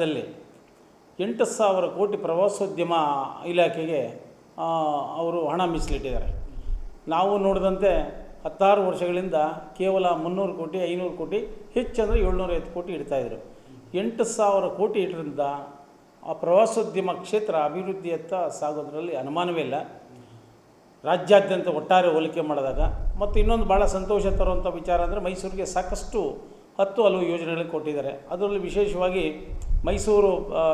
ರಾಜ್ಯದಲ್ಲಿ ಎಂಟು ಸಾವಿರ ಕೋಟಿ ಪ್ರವಾಸೋದ್ಯಮ ಇಲಾಖೆಗೆ ಅವರು ಹಣ ಮೀಸಲಿಟ್ಟಿದ್ದಾರೆ. ನಾವು ನೋಡಿದಂತೆ ಹತ್ತಾರು ವರ್ಷಗಳಿಂದ ಕೇವಲ ಮುನ್ನೂರು ಕೋಟಿ, ಐನೂರು ಕೋಟಿ, ಹೆಚ್ಚಂದರೆ ಏಳ್ನೂರೈವತ್ತು ಕೋಟಿ ಇಡ್ತಾಯಿದ್ರು ಎಂಟು ಸಾವಿರ ಕೋಟಿ ಇಟ್ಟರಿಂದ ಆ ಪ್ರವಾಸೋದ್ಯಮ ಕ್ಷೇತ್ರ ಅಭಿವೃದ್ಧಿಯತ್ತ ಸಾಗೋದ್ರಲ್ಲಿ ಅನುಮಾನವೇ ಇಲ್ಲ. ರಾಜ್ಯಾದ್ಯಂತ ಒಟ್ಟಾರೆ ಹೋಲಿಕೆ ಮಾಡಿದಾಗ, ಮತ್ತು ಇನ್ನೊಂದು ಭಾಳ ಸಂತೋಷ ತರುವಂಥ ವಿಚಾರ ಅಂದರೆ ಮೈಸೂರಿಗೆ ಸಾಕಷ್ಟು ಹತ್ತು ಹಲವು ಯೋಜನೆಗಳಿಗೆ ಕೊಟ್ಟಿದ್ದಾರೆ. ಅದರಲ್ಲಿ ವಿಶೇಷವಾಗಿ ಮೈಸೂರು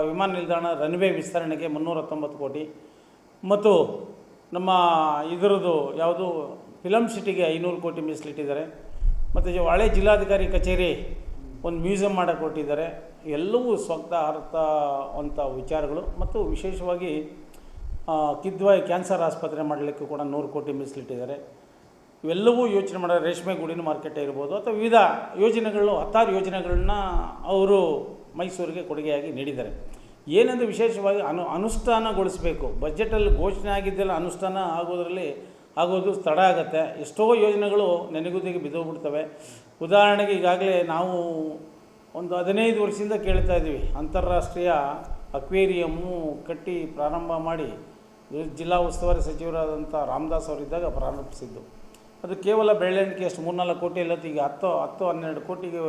ವಿಮಾನ ನಿಲ್ದಾಣ ರನ್ವೇ ವಿಸ್ತರಣೆಗೆ ಮುನ್ನೂರ ಹತ್ತೊಂಬತ್ತು ಕೋಟಿ. ಮತ್ತು ನಮ್ಮ ಇದರದ್ದು ಯಾವುದು ಫಿಲಮ್ ಸಿಟಿಗೆ ಐನೂರು ಕೋಟಿ ಮೀಸಲಿಟ್ಟಿದ್ದಾರೆ. ಮತ್ತು ಹಳೆ ಜಿಲ್ಲಾಧಿಕಾರಿ ಕಚೇರಿ ಒಂದು ಮ್ಯೂಸಿಯಂ ಮಾಡಕ್ಕೆ ಕೊಟ್ಟಿದ್ದಾರೆ. ಎಲ್ಲವೂ ಸ್ವಗ್ಧ ಅರ್ಥ ವಿಚಾರಗಳು. ಮತ್ತು ವಿಶೇಷವಾಗಿ ಕಿದ್ವಾಯಿ ಕ್ಯಾನ್ಸರ್ ಆಸ್ಪತ್ರೆ ಮಾಡಲಿಕ್ಕೆ ಕೂಡ ನೂರು ಕೋಟಿ ಮೀಸಲಿಟ್ಟಿದ್ದಾರೆ. ಇವೆಲ್ಲವೂ ಯೋಚನೆ ಮಾಡೋ ರೇಷ್ಮೆ ಗೂಡಿನ ಮಾರ್ಕೆಟ್ ಇರ್ಬೋದು ಅಥವಾ ವಿವಿಧ ಯೋಜನೆಗಳು ಹತ್ತಾರು ಯೋಜನೆಗಳನ್ನ ಅವರು ಮೈಸೂರಿಗೆ ಕೊಡುಗೆಯಾಗಿ ನೀಡಿದ್ದಾರೆ. ಏನೆಂದು ವಿಶೇಷವಾಗಿ ಅನು, ಅನುಷ್ಠಾನಗೊಳಿಸಬೇಕು. ಬಜೆಟಲ್ಲಿ ಘೋಷಣೆ ಆಗಿದ್ದೆಲ್ಲ ಅನುಷ್ಠಾನ ಆಗೋದರಲ್ಲಿ ಆಗೋದು ತಡ ಆಗುತ್ತೆ. ಎಷ್ಟೋ ಯೋಜನೆಗಳು ನೆನೆಗುದಿಗೆ ಬಿದ್ದೋಗ್ಬಿಡ್ತವೆ. ಉದಾಹರಣೆಗೆ ಈಗಾಗಲೇ ನಾವು ಒಂದು ಹದಿನೈದು ವರ್ಷದಿಂದ ಕೇಳ್ತಾ ಇದ್ದೀವಿ. ಅಂತಾರಾಷ್ಟ್ರೀಯ ಅಕ್ವೇರಿಯಮ್ಮು ಕಟ್ಟಿ ಪ್ರಾರಂಭ ಮಾಡಿ, ಜಿಲ್ಲಾ ಉಸ್ತುವಾರಿ ಸಚಿವರಾದಂಥ ರಾಮದಾಸ್ ಅವರಿದ್ದಾಗ ಪ್ರಾರಂಭಿಸಿದ್ದು. ಅದು ಕೇವಲ ಬೆಳ್ಳಣಿಕೆ ಅಷ್ಟು ಮೂರ್ನಾಲ್ಕು ಕೋಟಿ ಇಲ್ಲ ಈಗ ಹತ್ತು ಹತ್ತು ಹನ್ನೆರಡು ಕೋಟಿಗೆ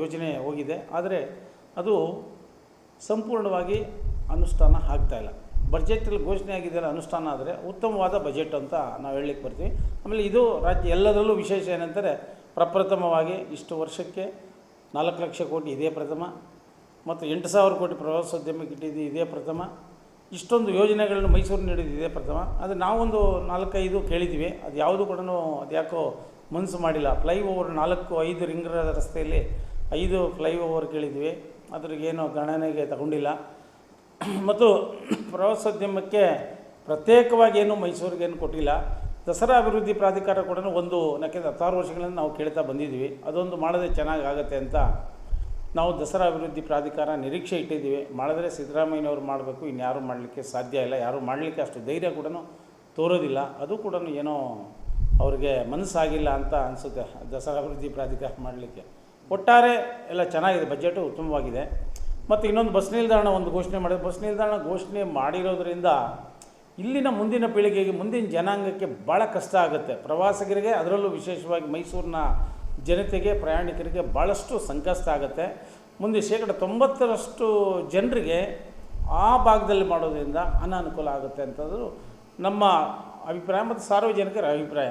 ಯೋಜನೆ ಹೋಗಿದೆ. ಆದರೆ ಅದು ಸಂಪೂರ್ಣವಾಗಿ ಅನುಷ್ಠಾನ ಆಗ್ತಾಯಿಲ್ಲ ಬಜೆಟಲ್ಲಿ ಘೋಷಣೆ ಆಗಿದೆಯಲ್ಲ ಅನುಷ್ಠಾನ ಆದರೆ ಉತ್ತಮವಾದ ಬಜೆಟ್ ಅಂತ ನಾವು ಹೇಳಲಿಕ್ಕೆ ಬರ್ತೀವಿ. ಆಮೇಲೆ ಇದು ರಾಜ್ಯ ಎಲ್ಲದರಲ್ಲೂ ವಿಶೇಷ ಏನಂದರೆ ಪ್ರಪ್ರಥಮವಾಗಿ ಇಷ್ಟು ವರ್ಷಕ್ಕೆ ನಾಲ್ಕು ಲಕ್ಷ ಕೋಟಿ ಇದೇ ಪ್ರಥಮ, ಮತ್ತು ಎಂಟು ಸಾವಿರ ಕೋಟಿ ಪ್ರವಾಸೋದ್ಯಮಕ್ಕೆ ಇಟ್ಟಿದ್ದು ಇದೇ ಪ್ರಥಮ ಇಷ್ಟೊಂದು ಯೋಜನೆಗಳನ್ನು ಮೈಸೂರು ನೀಡಿದೆ ಇದೇ ಪ್ರಥಮ. ಅದು ನಾವೊಂದು ನಾಲ್ಕೈದು ಕೇಳಿದ್ದೀವಿ. ಅದು ಯಾವುದು ಕೂಡ ಅದ್ಯಾಕೋ ಮನಸ್ಸು ಮಾಡಿಲ್ಲ. ಫ್ಲೈ ಓವರ್ ನಾಲ್ಕು, ಐದು ರಿಂಗ್ ರಸ್ತೆಯಲ್ಲಿ ಐದು ಫ್ಲೈ ಓವರ್ ಕೇಳಿದ್ವಿ ಅದ್ರಿಗೇನು ಗಣನೆಗೆ ತಗೊಂಡಿಲ್ಲ. ಮತ್ತು ಪ್ರವಾಸೋದ್ಯಮಕ್ಕೆ ಪ್ರತ್ಯೇಕವಾಗಿ ಏನು ಮೈಸೂರಿಗೇನು ಕೊಟ್ಟಿಲ್ಲ. ದಸರಾ ಅಭಿವೃದ್ಧಿ ಪ್ರಾಧಿಕಾರ ಕೂಡ ಒಂದು ನಕ್ಕೆ ಹತ್ತಾರು ವರ್ಷಗಳನ್ನು ನಾವು ಕೇಳ್ತಾ ಬಂದಿದ್ದೀವಿ. ಅದೊಂದು ಮಾಡೋದೇ ಚೆನ್ನಾಗಿ ಆಗುತ್ತೆ ಅಂತ ನಾವು ದಸರಾ ಅಭಿವೃದ್ಧಿ ಪ್ರಾಧಿಕಾರ ನಿರೀಕ್ಷೆ ಇಟ್ಟಿದ್ದೀವಿ. ಮಾಡಿದ್ರೆ ಸಿದ್ದರಾಮಯ್ಯನವರು ಮಾಡಬೇಕು, ಇನ್ಯಾರೂ ಮಾಡಲಿಕ್ಕೆ ಸಾಧ್ಯ ಇಲ್ಲ. ಯಾರೂ ಮಾಡಲಿಕ್ಕೆ ಅಷ್ಟು ಧೈರ್ಯ ಕೂಡ ತೋರೋದಿಲ್ಲ. ಅದು ಕೂಡ ಏನೋ ಅವರಿಗೆ ಮನಸ್ಸಾಗಿಲ್ಲ ಅಂತ ಅನಿಸುತ್ತೆ ದಸರಾ ಅಭಿವೃದ್ಧಿ ಪ್ರಾಧಿಕಾರ ಮಾಡಲಿಕ್ಕೆ. ಒಟ್ಟಾರೆ ಎಲ್ಲ ಚೆನ್ನಾಗಿದೆ, ಬಜೆಟು ಉತ್ತಮವಾಗಿದೆ. ಮತ್ತು ಇನ್ನೊಂದು ಬಸ್ ನಿಲ್ದಾಣ ಒಂದು ಘೋಷಣೆ ಮಾಡಿದೆ ಬಸ್ ನಿಲ್ದಾಣ ಘೋಷಣೆ ಮಾಡಿರೋದ್ರಿಂದ ಇಲ್ಲಿನ ಮುಂದಿನ ಪೀಳಿಗೆಗೆ, ಮುಂದಿನ ಜನಾಂಗಕ್ಕೆ ಭಾಳ ಕಷ್ಟ ಆಗುತ್ತೆ. ಪ್ರವಾಸಿಗರಿಗೆ ಅದರಲ್ಲೂ ವಿಶೇಷವಾಗಿ ಮೈಸೂರಿನ ಜನತೆಗೆ, ಪ್ರಯಾಣಿಕರಿಗೆ ಭಾಳಷ್ಟು ಸಂಕಷ್ಟ ಆಗುತ್ತೆ. ಮುಂದೆ ಶೇಕಡ ತೊಂಬತ್ತರಷ್ಟು ಜನರಿಗೆ ಆ ಭಾಗದಲ್ಲಿ ಮಾಡೋದ್ರಿಂದ ಅನಾನುಕೂಲ ಆಗುತ್ತೆ ಅಂತಂದರೂ ನಮ್ಮ ಅಭಿಪ್ರಾಯ ಮತ್ತು ಸಾರ್ವಜನಿಕರ ಅಭಿಪ್ರಾಯ.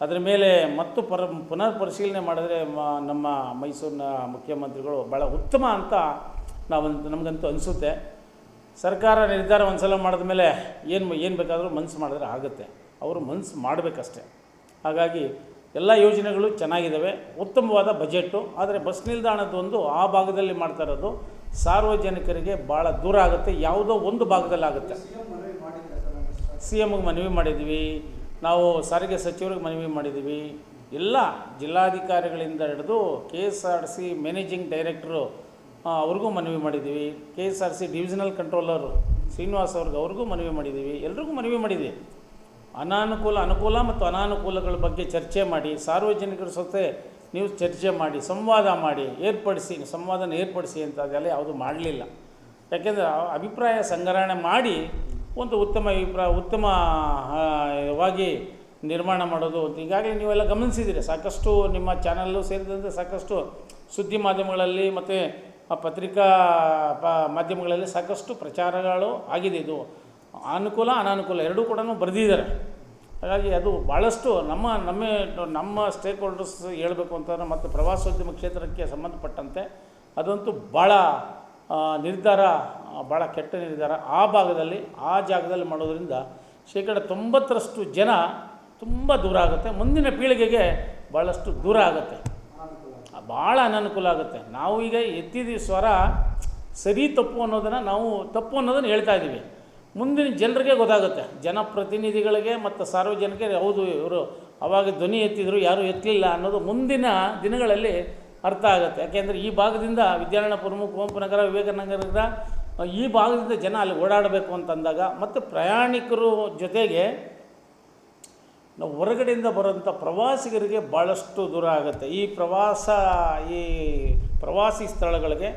ಅದರ ಮೇಲೆ ಮತ್ತು ಪರ, ಪುನರ್ ಪರಿಶೀಲನೆ ಮಾಡಿದ್ರೆ ನಮ್ಮ ಮೈಸೂರಿನ ಮುಖ್ಯಮಂತ್ರಿಗಳು ಭಾಳ ಉತ್ತಮ ಅಂತ ನಾವಂತ, ನಮಗಂತೂ ಅನಿಸುತ್ತೆ. ಸರ್ಕಾರ ನಿರ್ಧಾರ ಒಂದು ಸಲ ಮಾಡಿದ ಮೇಲೆ ಏನು ಏನು ಬೇಕಾದರೂ ಮನಸ್ಸು ಮಾಡಿದ್ರೆ ಆಗುತ್ತೆ. ಅವರು ಮನಸ್ಸು ಮಾಡಬೇಕಷ್ಟೆ. ಹಾಗಾಗಿ ಎಲ್ಲ ಯೋಜನೆಗಳು ಚೆನ್ನಾಗಿದ್ದಾವೆ ಉತ್ತಮವಾದ ಬಜೆಟ್ಟು. ಆದರೆ ಬಸ್ ನಿಲ್ದಾಣದೊಂದು ಆ ಭಾಗದಲ್ಲಿ ಮಾಡ್ತಾ ಇರೋದು ಸಾರ್ವಜನಿಕರಿಗೆ ಭಾಳ ದೂರ ಆಗುತ್ತೆ. ಯಾವುದೋ ಒಂದು ಭಾಗದಲ್ಲಿ ಆಗುತ್ತೆ. ಸಿ ಎಮ್ಗೆ ಮನವಿ ಮಾಡಿದ್ವಿ. ನಾವು ಸಾರಿಗೆ ಸಚಿವರಿಗೆ ಮನವಿ ಮಾಡಿದ್ವಿ. ಎಲ್ಲ ಜಿಲ್ಲಾಧಿಕಾರಿಗಳಿಂದ ಹಿಡಿದು K S R C managing director ಅವ್ರಿಗೂ ಮನವಿ ಮಾಡಿದ್ದೀವಿ K S R C divisional controller Srinivas ಅವ್ರಿಗೆ ಅವ್ರಿಗೂ ಮನವಿ ಮಾಡಿದ್ದೀವಿ ಎಲ್ರಿಗೂ ಮನವಿ ಮಾಡಿದ್ದೀವಿ ಅನಾನುಕೂಲ, ಅನುಕೂಲ ಮತ್ತು ಅನಾನುಕೂಲಗಳ ಬಗ್ಗೆ ಚರ್ಚೆ ಮಾಡಿ, ಸಾರ್ವಜನಿಕರ ಜೊತೆ ನೀವು ಚರ್ಚೆ ಮಾಡಿ, ಸಂವಾದ ಮಾಡಿ, ಏರ್ಪಡಿಸಿ, ಸಂವಾದನ ಏರ್ಪಡಿಸಿ ಅಂತ ಅದೆಲ್ಲ ಯಾವುದೂ ಮಾಡಲಿಲ್ಲ. ಯಾಕೆಂದರೆ ಅಭಿಪ್ರಾಯ ಸಂಗ್ರಹಣೆ ಮಾಡಿ ಒಂದು ಉತ್ತಮ ಅಭಿಪ್ರಾಯ ಉತ್ತಮವಾಗಿ ನಿರ್ಮಾಣ ಮಾಡೋದು ಅಂತ ಈಗಾಗಲೇ ನೀವೆಲ್ಲ ಗಮನಿಸಿದ್ದೀರಿ. ಸಾಕಷ್ಟು ನಿಮ್ಮ ಚಾನಲ್ಲು ಸೇರಿದಂತೆ ಸಾಕಷ್ಟು ಸುದ್ದಿ ಮಾಧ್ಯಮಗಳಲ್ಲಿ ಮತ್ತು ಪತ್ರಿಕಾ ಮಾಧ್ಯಮಗಳಲ್ಲಿ ಸಾಕಷ್ಟು ಪ್ರಚಾರಗಳು ಆಗಿದೆ ಇದು. ಅನುಕೂಲ, ಅನಾನುಕೂಲ ಎರಡೂ ಕೂಡ ಬರೆದಿದ್ದಾರೆ. ಹಾಗಾಗಿ ಅದು ಭಾಳಷ್ಟು ನಮ್ಮ ನಮ್ಮ ನಮ್ಮ ಸ್ಟೇಕ್ ಹೋಲ್ಡರ್ಸ್ ಹೇಳಬೇಕು ಅಂತಂದ್ರೆ ಮತ್ತು ಪ್ರವಾಸೋದ್ಯಮ ಕ್ಷೇತ್ರಕ್ಕೆ ಸಂಬಂಧಪಟ್ಟಂತೆ ಅದಂತೂ ಭಾಳ ನಿರ್ಧಾರ ಭಾಳ ಕೆಟ್ಟ ನಿರ್ಧಾರ ಆ ಭಾಗದಲ್ಲಿ, ಆ ಜಾಗದಲ್ಲಿ ಮಾಡೋದರಿಂದ ಶೇಕಡ ತೊಂಬತ್ತರಷ್ಟು ಜನ ತುಂಬ ದೂರ ಆಗುತ್ತೆ. ಮುಂದಿನ ಪೀಳಿಗೆಗೆ ಭಾಳಷ್ಟು ದೂರ ಆಗುತ್ತೆ. ಭಾಳ ಅನನುಕೂಲ ಆಗುತ್ತೆ. ನಾವು ಈಗ ಎತ್ತಿದ್ದೀವಿ ಸ್ವರ ಸರಿ, ತಪ್ಪು ಅನ್ನೋದನ್ನು ನಾವು ತಪ್ಪು ಅನ್ನೋದನ್ನು ಹೇಳ್ತಾ ಇದ್ದೀವಿ. ಮುಂದಿನ ಜನರಿಗೆ ಗೊತ್ತಾಗುತ್ತೆ. ಜನಪ್ರತಿನಿಧಿಗಳಿಗೆ ಮತ್ತು ಸಾರ್ವಜನಿಕರಿಗೆ ಹೌದು, ಇವರು ಅವಾಗ ಧ್ವನಿ ಎತ್ತಿದ್ರು, ಯಾರೂ ಎತ್ತಲಿಲ್ಲ ಅನ್ನೋದು ಮುಂದಿನ ದಿನಗಳಲ್ಲಿ ಅರ್ಥ ಆಗುತ್ತೆ. ಯಾಕೆಂದರೆ ಈ ಭಾಗದಿಂದ ವಿದ್ಯಾರಣ್ಯಪುರಮು ಕುವೆಂಪು ನಗರ ವಿವೇಕಾನಗರದ ಈ ಭಾಗದಿಂದ ಜನ ಅಲ್ಲಿ ಓಡಾಡಬೇಕು ಅಂತಂದಾಗ ಮತ್ತು ಪ್ರಯಾಣಿಕರು ಜೊತೆಗೆ ನಾವು ಹೊರಗಡೆಯಿಂದ ಬರೋಂಥ ಪ್ರವಾಸಿಗರಿಗೆ ಭಾಳಷ್ಟು ದೂರ ಆಗುತ್ತೆ. ಈ ಪ್ರವಾಸ, ಈ ಪ್ರವಾಸಿ ಸ್ಥಳಗಳಿಗೆ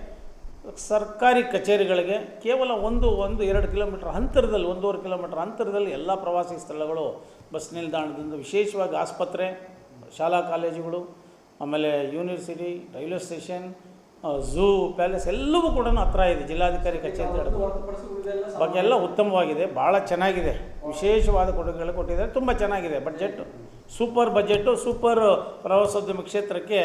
ಸರ್ಕಾರಿ ಕಚೇರಿಗಳಿಗೆ ಕೇವಲ ಒಂದು ಒಂದು, ಎರಡು ಕಿಲೋಮೀಟ್ರ್ ಅಂತರದಲ್ಲಿ, ಒಂದೂವರೆ ಕಿಲೋಮೀಟ್ರ್ ಅಂತರದಲ್ಲಿ ಎಲ್ಲ ಪ್ರವಾಸಿ ಸ್ಥಳಗಳು, ಬಸ್ ನಿಲ್ದಾಣದಿಂದ ವಿಶೇಷವಾಗಿ ಆಸ್ಪತ್ರೆ, ಶಾಲಾ ಕಾಲೇಜುಗಳು, ಆಮೇಲೆ university, railway station zoo, palace ಎಲ್ಲವೂ ಕೂಡ ಹತ್ರ ಇದೆ, ಜಿಲ್ಲಾಧಿಕಾರಿ ಕಚೇರಿ ಬಗ್ಗೆ ಎಲ್ಲ ಉತ್ತಮವಾಗಿದೆ ಭಾಳ ಚೆನ್ನಾಗಿದೆ. ವಿಶೇಷವಾದ ಕೊಡುಗೆಗಳು ಕೊಟ್ಟಿದ್ದಾರೆ, ತುಂಬ ಚೆನ್ನಾಗಿದೆ. ಬಜೆಟ್, ಸೂಪರ್ ಬಜೆಟ್ಟು ಸೂಪರ್ ಪ್ರವಾಸೋದ್ಯಮ ಕ್ಷೇತ್ರಕ್ಕೆ